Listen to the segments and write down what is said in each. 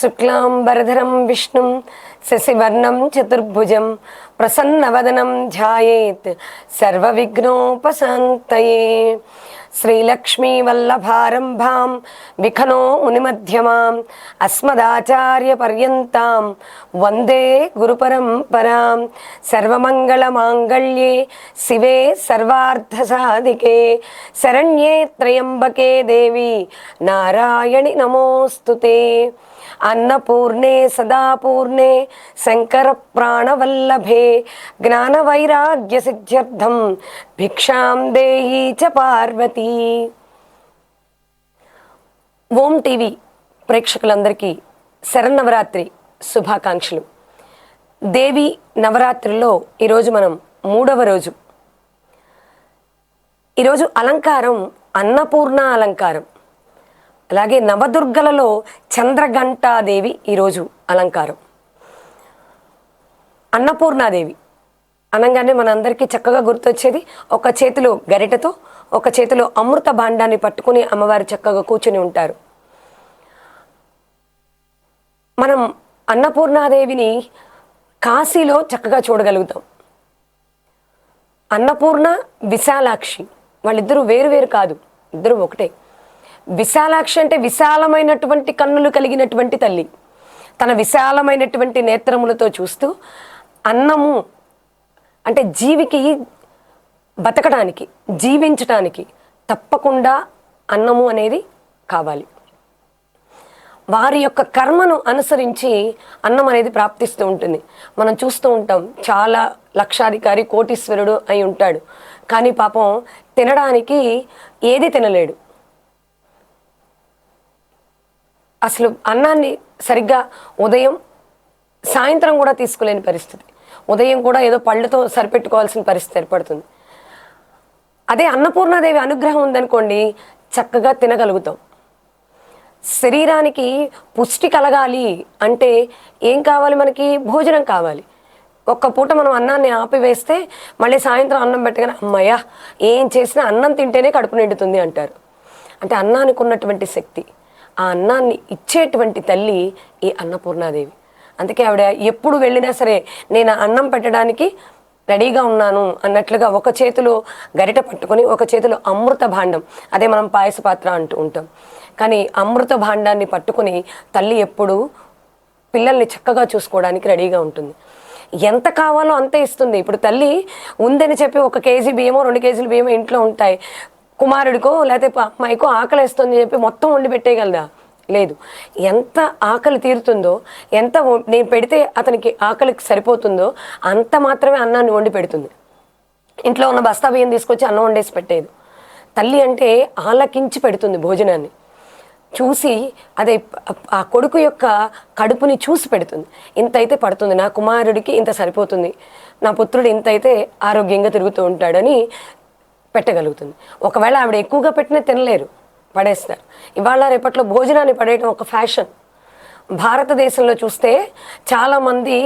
శుక్లాంబరధరం విష్ణుం శశివర్ణం చతుర్భుజం ప్రసన్నవదనం ధ్యాయేత్ సర్వవిఘ్నోపశాంతయే. శ్రీలక్ష్మీవల్లభారంభాం విఖనో మునిమధ్యమాం అస్మదాచార్యపర్యంతాం వందే గురుపరంపరాం సర్వమంగళమాంగళ్యే శివే సర్వార్థసాధికే. శరణ్యే త్రయంబకే దేవి నారాయణి నమోస్తుతే. అన్నపూర్ణే సదాపూర్ణే శంకర ప్రాణవల్లభే జ్ఞానవైరాగ్య సిద్ధ్యర్థం భిక్షాం దేహీ చ పార్వతీ ఓం టీవీ ప్రేక్షకులందరికీ శరన్నవరాత్రి శుభాకాంక్షలు. దేవి నవరాత్రిలో ఈరోజు మనం మూడవ రోజు. ఈరోజు అలంకారం అన్నపూర్ణ అలంకారం. అలాగే నవదుర్గలలో చంద్రఘంటాదేవి ఈరోజు అలంకారం. అన్నపూర్ణాదేవి. అనగానే మనందరికీ చక్కగా గుర్తొచ్చేది. ఒక చేతిలో గరిటతో ఒక చేతిలో అమృత భాండాన్ని పట్టుకుని అమ్మవారు చక్కగా కూర్చుని ఉంటారు. మనం అన్నపూర్ణాదేవిని కాశీలో చక్కగా చూడగలుగుతాం. అన్నపూర్ణ విశాలాక్షి వాళ్ళిద్దరూ వేరు వేరు కాదు. ఇద్దరు ఒకటే. విశాలాక్షి అంటే విశాలమైనటువంటి కన్నులు కలిగినటువంటి తల్లి. తన విశాలమైనటువంటి నేత్రములతో చూస్తూ అన్నము అంటే జీవికి బతకడానికి జీవించటానికి తప్పకుండా అన్నము అనేది కావాలి. వారి యొక్క కర్మను అనుసరించి అన్నం అనేది ప్రాప్తిస్తూ ఉంటుంది. మనం చూస్తూ ఉంటాం చాలా లక్షాధికారి కోటీశ్వరుడు అయి ఉంటాడు. కానీ పాపం తినడానికి ఏది తినలేడు. అసలు అన్నాన్ని సరిగ్గా ఉదయం సాయంత్రం కూడా తీసుకోలేని పరిస్థితి. ఉదయం కూడా ఏదో పళ్ళతో సరిపెట్టుకోవాల్సిన పరిస్థితి ఏర్పడుతుంది. అదే అన్నపూర్ణాదేవి అనుగ్రహం ఉందనుకోండి చక్కగా తినగలుగుతాం. శరీరానికి పుష్టి కలగాలి అంటే ఏం కావాలి మనకి? భోజనం కావాలి. ఒక్క పూట మనం అన్నాన్ని ఆపివేస్తే మళ్ళీ సాయంత్రం అన్నం పెట్టగానే అమ్మయ్యా ఏం చేసినా అన్నం తింటేనే కడుపు నిండుతుంది అంటారు. అంటే అన్నానికి ఉన్నటువంటి శక్తి. ఆ అన్నాన్ని ఇచ్చేటువంటి తల్లి ఈ అన్నపూర్ణాదేవి. అందుకే ఆవిడ ఎప్పుడు వెళ్ళినా సరే నేను అన్నం పెట్టడానికి రెడీగా ఉన్నాను అన్నట్లుగా ఒక చేతిలో గరిట పట్టుకొని ఒక చేతిలో అమృత భాండం అదే మనం పాయస పాత్ర అంటూ ఉంటాం. కానీ అమృత భాండాన్ని పట్టుకొని తల్లి ఎప్పుడు పిల్లల్ని చక్కగా చూసుకోవడానికి రెడీగా ఉంటుంది. ఎంత కావాలో అంతే ఇస్తుంది. ఇప్పుడు తల్లి ఉందని చెప్పి ఒక కేజీ బియ్యమో రెండు కేజీలు బియ్యమో ఇంట్లో ఉంటాయి. కుమారుడికో లేకపోతే అమ్మాయికో ఆకలి వేస్తుంది చెప్పి మొత్తం వండి పెట్టేయగలదా? లేదు. ఎంత ఆకలి తీరుతుందో ఎంత నేను పెడితే అతనికి ఆకలికి సరిపోతుందో అంత మాత్రమే అన్నాన్ని వండి పెడుతుంది. ఇంట్లో ఉన్న బస్తా బియ్యం తీసుకొచ్చి అన్నం వండేసి పెట్టేది. తల్లి అంటే ఆలకించి పెడుతుంది భోజనాన్ని. చూసి అదే ఆ కొడుకు యొక్క కడుపుని చూసి పెడుతుంది. ఇంత అయితే పడుతుంది. నా కుమారుడికి ఇంత సరిపోతుంది. నా పుత్రుడు ఇంత అయితే ఆరోగ్యంగా తిరుగుతూ ఉంటాడని పెట్టగలుగుతుంది. ఒకవేళ ఆవిడ ఎక్కువగా పెట్టినా తినలేరు పడేస్తారు. ఇవాళ రేపట్లో భోజనాన్ని పడేయడం ఒక ఫ్యాషన్. భారతదేశంలో చూస్తే చాలామంది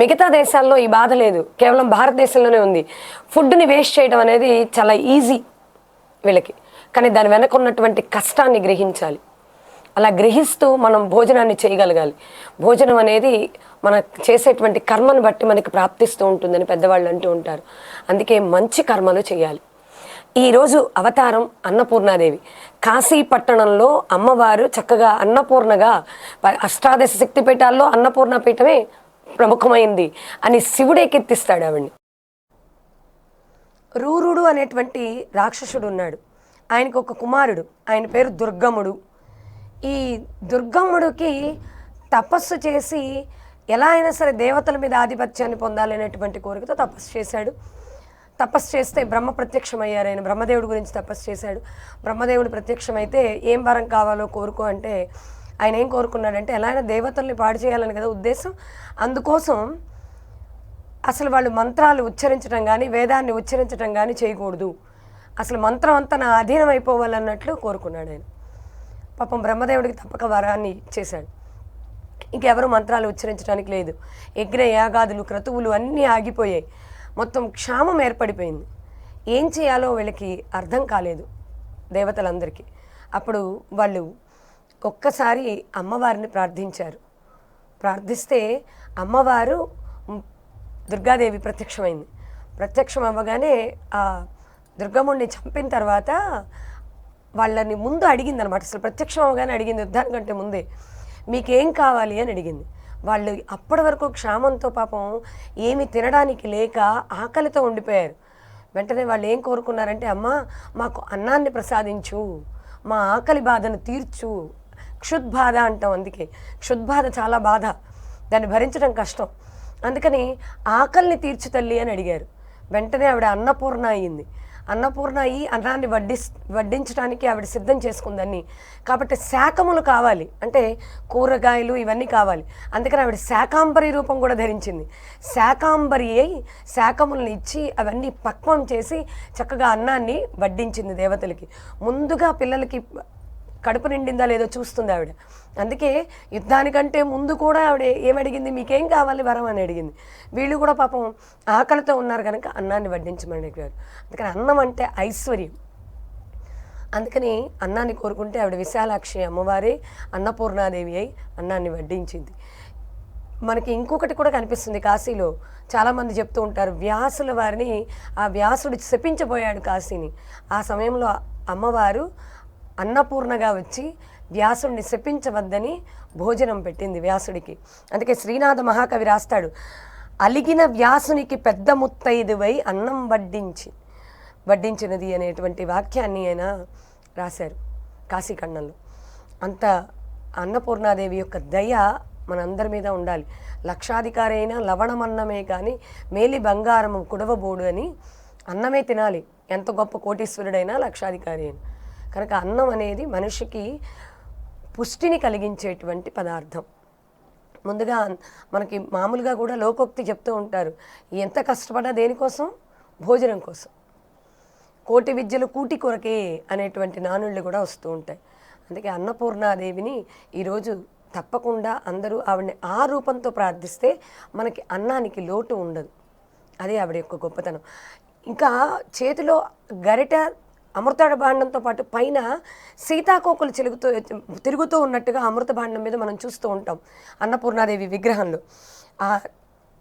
మిగతా దేశాల్లో ఈ బాధ లేదు. కేవలం భారతదేశంలోనే ఉంది. ఫుడ్ని వేస్ట్ చేయడం అనేది చాలా ఈజీ వీళ్ళకి. కానీ దాని వెనక ఉన్నటువంటి కష్టాన్ని గ్రహించాలి. అలా గ్రహిస్తూ మనం భోజనాన్ని చేయగలగాలి. భోజనం అనేది మన చేసేటువంటి కర్మను బట్టి మనకి ప్రాప్తిస్తూ ఉంటుందని పెద్దవాళ్ళు అంటూ ఉంటారు. అందుకే మంచి కర్మలు చేయాలి. ఈరోజు అవతారం అన్నపూర్ణాదేవి. కాశీ పట్టణంలో అమ్మవారు చక్కగా అన్నపూర్ణగా అష్టాదశ శక్తి పీఠాల్లో అన్నపూర్ణ పీఠమే ప్రముఖమైంది అని శివుడే కీర్తిస్తాడు ఆవిడ్ని. రూరుడు అనేటువంటి రాక్షసుడు ఉన్నాడు ఆయనకు ఒక కుమారుడు. ఆయన పేరు దుర్గముడు. ఈ దుర్గముడికి తపస్సు చేసి ఎలా అయినా సరే దేవతల మీద ఆధిపత్యాన్ని పొందాలనేటువంటి కోరికతో తపస్సు చేశాడు. తపస్సు చేస్తే బ్రహ్మ ప్రత్యక్షమయ్యారు ఆయన. బ్రహ్మదేవుడి గురించి తపస్సు చేశాడు. బ్రహ్మదేవుడు ప్రత్యక్షమైతే ఏం వరం కావాలో కోరుకో అంటే ఆయన ఏం కోరుకున్నాడంటే ఎలా అయినా దేవతల్ని పాడు చేయాలని కదా ఉద్దేశం. అందుకోసం అసలు వాళ్ళు మంత్రాలు ఉచ్చరించడం కానీ వేదాన్ని ఉచ్చరించడం కానీ చేయకూడదు. అసలు మంత్రం అంతా నా అధీనం అయిపోవాలన్నట్లు కోరుకున్నాడు ఆయన. పాపం బ్రహ్మదేవుడికి తప్పక వరాన్ని ఇచ్చేశాడు. ఇంకెవరు మంత్రాలు ఉచ్చరించడానికి లేదు. యజ్ఞ యాగాదులు క్రతువులు అన్నీ ఆగిపోయాయి. మొత్తం క్షామం ఏర్పడిపోయింది. ఏం చేయాలో వీళ్ళకి అర్థం కాలేదు దేవతలందరికీ. అప్పుడు వాళ్ళు ఒక్కసారి అమ్మవారిని ప్రార్థించారు. ప్రార్థిస్తే అమ్మవారు దుర్గాదేవి ప్రత్యక్షమైంది. ప్రత్యక్షం అవ్వగానే ఆ దుర్గమ్ముడిని చంపిన తర్వాత వాళ్ళని ముందు అడిగింది అనమాట అసలు ప్రత్యక్షం అవగానే అడిగింది యుద్ధానికంటే ముందే. మీకేం కావాలి? అని అడిగింది. వాళ్ళు అప్పటి వరకు క్షామంతో పాపం ఏమి తినడానికి లేక ఆకలితో ఉండిపోయారు. వెంటనే వాళ్ళు ఏం కోరుకున్నారంటే అమ్మ మాకు అన్నాన్ని ప్రసాదించు మా ఆకలి బాధను తీర్చు క్షుద్బాధ అంటాం అందుకే. క్షుద్బాధ చాలా బాధ దాన్ని భరించడం కష్టం. అందుకని ఆకలిని తీర్చు తల్లి అని అడిగారు. వెంటనే ఆవిడ అన్నపూర్ణ అయింది అన్నపూర్ణ అయ్యి అన్నాన్ని వడ్డి వడ్డించడానికి ఆవిడ సిద్ధం చేసుకుందని. కాబట్టి శాకములు కావాలి. అంటే కూరగాయలు ఇవన్నీ కావాలి. అందుకని ఆవిడ శాకాంబరి రూపం కూడా ధరించింది. శాకాంబరి అయి శాకములను ఇచ్చి అవన్నీ పక్వం చేసి చక్కగా అన్నాన్ని వడ్డించింది దేవతలకి. ముందుగా పిల్లలకి కడుపు నిండిందా లేదో చూస్తుంది ఆవిడ. అందుకే యుద్ధానికంటే ముందు కూడా ఆవిడ ఏమడిగింది? మీకేం కావాలి వరం? అని అడిగింది. వీళ్ళు కూడా పాపం ఆకలితో ఉన్నారు కనుక అన్నాన్ని వడ్డించమని అడిగారు. అందుకని అన్నం అంటే ఐశ్వర్యం. అందుకని అన్నాన్ని కోరుకుంటే ఆవిడ విశాలాక్షి అమ్మవారే అన్నపూర్ణాదేవి అయి అన్నాన్ని వడ్డించింది. మనకి ఇంకొకటి కూడా కనిపిస్తుంది కాశీలో. చాలామంది చెప్తూ ఉంటారు వ్యాసుల వారిని ఆ వ్యాసుడు శపించబోయాడు కాశీని. ఆ సమయంలో అమ్మవారు అన్నపూర్ణగా వచ్చి వ్యాసుడిని శపించవద్దని భోజనం పెట్టింది వ్యాసుడికి. అందుకే శ్రీనాథ మహాకవి రాస్తాడు అలిగిన వ్యాసునికి పెద్ద ముత్తైదువై అన్నం వడ్డించి వడ్డించినది అనేటువంటి వాక్యాన్ని ఆయన రాశారు కాశీఖండంలో. అంత అన్నపూర్ణాదేవి యొక్క దయ మనందరి మీద ఉండాలి. లక్షాధికారి అయినా లవణమన్నమే కానీ మేలి బంగారము కుడవబోడు అని అన్నమే తినాలి. ఎంత గొప్ప కోటీశ్వరుడైనా లక్షాధికారి అయినా. కనుక అన్నం అనేది మనిషికి పుష్టిని కలిగించేటువంటి పదార్థం. ముందుగా మనకి మామూలుగా కూడా లోకోక్తి చెప్తూ ఉంటారు ఎంత కష్టపడ్డా దేనికోసం? భోజనం కోసం. కోటి విద్యలు కూటి కొరకే అనేటువంటి నానుళ్ళు కూడా వస్తూ ఉంటాయి. అందుకే అన్నపూర్ణాదేవిని ఈరోజు తప్పకుండా అందరూ ఆవిడని ఆ రూపంతో ప్రార్థిస్తే మనకి అన్నానికి లోటు ఉండదు. అదే ఆవిడ యొక్క గొప్పతనం. ఇంకా చేతిలో గరిట అమృత భాండంతో పాటు పైన సీతాకోకలు చెలుగుతూ తిరుగుతూ ఉన్నట్టుగా అమృత భాండం మీద మనం చూస్తూ ఉంటాం అన్నపూర్ణాదేవి విగ్రహంలో.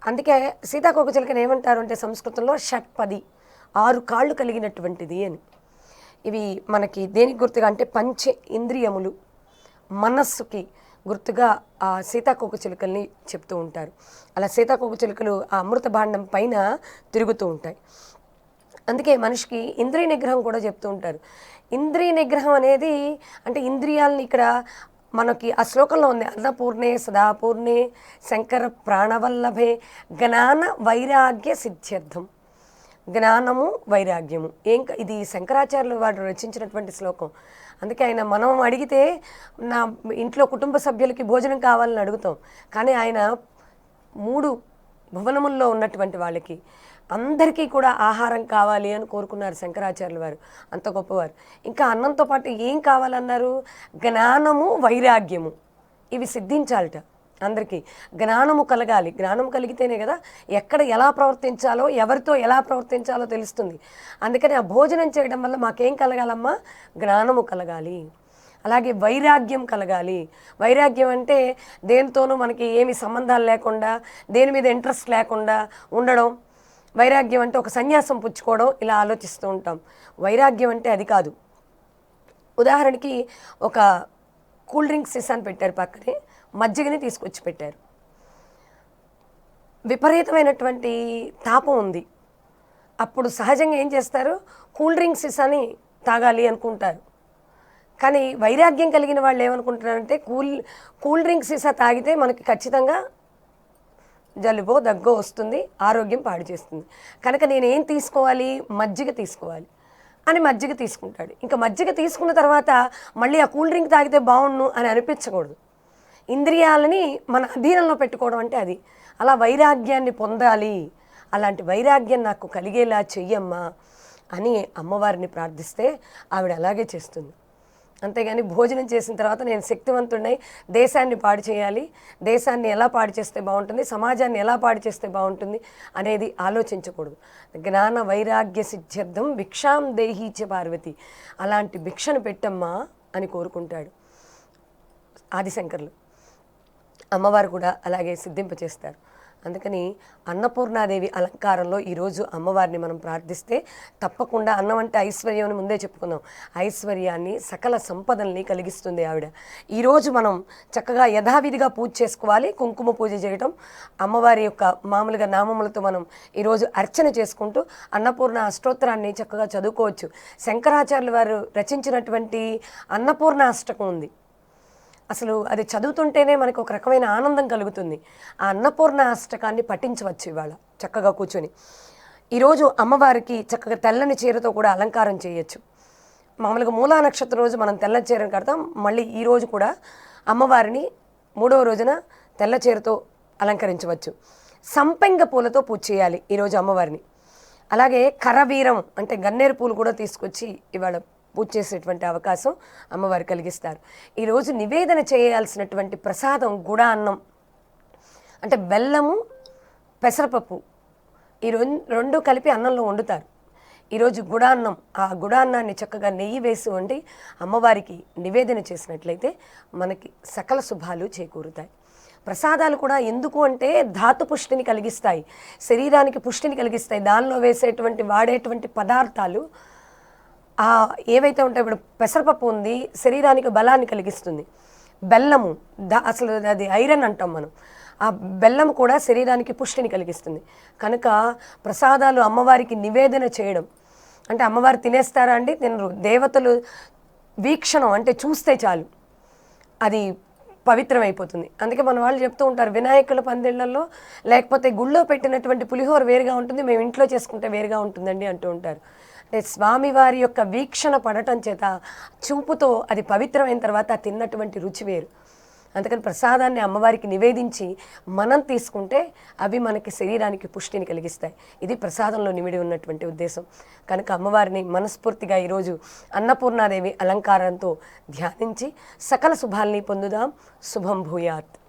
అందుకే సీతాకోక చిలకని ఏమంటారు అంటే సంస్కృతంలో షట్పది ఆరు కాళ్ళు కలిగినటువంటిది అని. ఇవి మనకి దేనికి గుర్తుగా అంటే పంచ ఇంద్రియములు మనస్సుకి గుర్తుగా ఆ సీతాకోక చిలుకల్ని చెప్తూ ఉంటారు. అలా సీతాకోక చిలుకలు ఆ అమృత భాండం పైన తిరుగుతూ ఉంటాయి. అందుకే మనిషికి ఇంద్రియ నిగ్రహం కూడా చెప్తూ ఉంటారు. ఇంద్రియ నిగ్రహం అనేది అంటే ఇంద్రియాలని ఇక్కడ మనకి ఆ శ్లోకంలో ఉంది అన్నపూర్ణే సదాపూర్ణే శంకర ప్రాణవల్లభే జ్ఞాన వైరాగ్య సిద్ధ్యర్థం. జ్ఞానము వైరాగ్యము. ఏం ఇది శంకరాచార్యులు వారు రచించినటువంటి శ్లోకం. అందుకే ఆయన మనం అడిగితే నా ఇంట్లో కుటుంబ సభ్యులకి భోజనం కావాలని అడుగుతాం. కానీ ఆయన మూడు భువనముల్లో ఉన్నటువంటి వాళ్ళకి అందరికీ కూడా ఆహారం కావాలి అని కోరుకున్నారు శంకరాచార్యుల వారు. అంత గొప్పవారు. ఇంకా అన్నంతో పాటు ఏం కావాలన్నారు? జ్ఞానము వైరాగ్యము. ఇవి సిద్ధించాలట అందరికీ. జ్ఞానము కలగాలి. జ్ఞానం కలిగితేనే కదా ఎక్కడ ఎలా ప్రవర్తించాలో ఎవరితో ఎలా ప్రవర్తించాలో తెలుస్తుంది. అందుకని ఆ భోజనం చేయడం వల్ల మాకేం కలగాలమ్మా? జ్ఞానము కలగాలి. అలాగే వైరాగ్యం కలగాలి. వైరాగ్యం అంటే దేనితోనూ మనకి ఏమి సంబంధాలు లేకుండా దేని మీద ఇంట్రెస్ట్ లేకుండా ఉండడం. వైరాగ్యం అంటే ఒక సన్యాసం పుచ్చుకోవడం ఇలా ఆలోచిస్తూ ఉంటాం. వైరాగ్యం అంటే అది కాదు. ఉదాహరణకి ఒక కూల్ డ్రింక్స్ సీసాని పెట్టారు పక్కనే మజ్జిగని తీసుకొచ్చి పెట్టారు. విపరీతమైనటువంటి తాపం ఉంది. అప్పుడు సహజంగా ఏం చేస్తారు? కూల్ డ్రింక్స్ సీసాని తాగాలి అనుకుంటారు. కానీ వైరాగ్యం కలిగిన వాళ్ళు ఏమనుకుంటున్నారంటే కూల్ కూల్ డ్రింక్స్ సీసా తాగితే మనకి ఖచ్చితంగా జలుబో దగ్గో వస్తుంది ఆరోగ్యం పాడు చేస్తుంది. కనుక నేనేం తీసుకోవాలి? మజ్జిగ తీసుకోవాలి. అని మజ్జిగ తీసుకుంటాడు. ఇంకా మజ్జిగ తీసుకున్న తర్వాత మళ్ళీ ఆ కూల్ డ్రింక్ తాగితే బాగుండు అని అనిపించకూడదు. ఇంద్రియాలని మన అధీనంలో పెట్టుకోవడం అంటే అది. అలా వైరాగ్యాన్ని పొందాలి. అలాంటి వైరాగ్యం నాకు కలిగేలా చెయ్యమ్మా అని అమ్మవారిని ప్రార్థిస్తే ఆవిడ అలాగే చేస్తుంది. అంతేగాని భోజనం చేసిన తర్వాత నేను శక్తివంతుడినై దేశాన్ని పాడు చేయాలి దేశాన్ని ఎలా పాడు చేస్తే బాగుంటుంది సమాజాన్ని ఎలా పాడు చేస్తే బాగుంటుంది అనేది ఆలోచించకూడదు. జ్ఞాన వైరాగ్య సిద్ధ్యర్థం భిక్షాం దేహీచ పార్వతి. అలాంటి భిక్షను పెట్టమ్మా అని కోరుకుంటాడు ఆదిశంకర్లు. అమ్మవారు కూడా అలాగే సిద్ధింపచేస్తారు అందుకని అన్నపూర్ణాదేవి అలంకారంలో ఈరోజు అమ్మవారిని మనం ప్రార్థిస్తే తప్పకుండా అన్నం అంటే ఐశ్వర్యం అని ముందే చెప్పుకుందాం. ఐశ్వర్యాన్ని సకల సంపదల్ని కలిగిస్తుంది ఆవిడ. ఈరోజు మనం చక్కగా యథావిధిగా పూజ చేసుకోవాలి కుంకుమ పూజ చేయటం అమ్మవారి యొక్క మామూలుగా నామములతో మనం ఈరోజు అర్చన చేసుకుంటూ అన్నపూర్ణ అష్టోత్తరాన్ని చక్కగా చదువుకోవచ్చు. శంకరాచార్యుల వారు రచించినటువంటి అన్నపూర్ణ అష్టకం ఉంది. అసలు అది చదువుతుంటేనే మనకు ఒక రకమైన ఆనందం కలుగుతుంది. ఆ అన్నపూర్ణ అష్టకాన్ని పఠించవచ్చు ఇవాళ చక్కగా కూర్చొని. ఈరోజు అమ్మవారికి చక్కగా తెల్లని చీరతో కూడా అలంకారం చేయొచ్చు. మామూలుగా మూలా నక్షత్రం రోజు మనం తెల్ల చీరను కడతాం. మళ్ళీ ఈ రోజు కూడా అమ్మవారిని మూడవ రోజున తెల్ల చీరతో అలంకరించవచ్చు. సంపెంగ పూలతో పూజ చేయాలి ఈరోజు అమ్మవారిని. అలాగే కరవీరం అంటే గన్నేరు పూలు కూడా తీసుకొచ్చి ఇవాళ పూజ చేసేటువంటి అవకాశం అమ్మవారు కలిగిస్తారు. ఈరోజు నివేదన చేయాల్సినటువంటి ప్రసాదం గుడా అన్నం. అంటే బెల్లము పెసరపప్పు ఈ రెండు రెండు కలిపి అన్నంలో వండుతారు. ఈరోజు గుడాన్నం ఆ గుడాన్నాన్ని చక్కగా నెయ్యి వేసి వండి అమ్మవారికి నివేదన చేసినట్లయితే మనకి సకల శుభాలు చేకూరుతాయి. ప్రసాదాలు కూడా ఎందుకు అంటే ధాతు పుష్టిని కలిగిస్తాయి. శరీరానికి పుష్టిని కలిగిస్తాయి. దానిలో వేసేటువంటి వాడేటువంటి పదార్థాలు ఆ ఏవైతే ఉంటాయో ఇప్పుడు పెసరపప్పు ఉంది శరీరానికి బలాన్ని కలిగిస్తుంది. బెల్లము దా అసలు అది ఐరన్ అంటాం మనం. ఆ బెల్లం కూడా శరీరానికి పుష్టిని కలిగిస్తుంది. కనుక ప్రసాదాలు అమ్మవారికి నివేదన చేయడం. అంటే అమ్మవారు తినేస్తారా అండి? తినరు. దేవతలు వీక్షణం అంటే చూస్తే చాలు. అది పవిత్రమైపోతుంది. అందుకే మన వాళ్ళు చెప్తూ ఉంటారు వినాయకుల పందిళ్ళల్లో లేకపోతే గుళ్ళో పెట్టినటువంటి పులిహోర వేరుగా ఉంటుంది మేము ఇంట్లో చేసుకుంటే వేరుగా ఉంటుందండి అంటూ ఉంటారు. అంటే స్వామివారి యొక్క వీక్షణ పడటం చేత చూపుతో అది పవిత్రమైన తర్వాత తిన్నటువంటి రుచి వేరు. అందుకని ప్రసాదాన్ని అమ్మవారికి నివేదించి మనం తీసుకుంటే అవి మనకి శరీరానికి పుష్టిని కలిగిస్తాయి. ఇది ప్రసాదంలో నిమిడి ఉన్నటువంటి ఉద్దేశం. కనుక అమ్మవారిని మనస్ఫూర్తిగా ఈరోజు అన్నపూర్ణాదేవి అలంకారంతో ధ్యానించి సకల శుభాల్ని పొందుదాం. శుభం భూయాత్.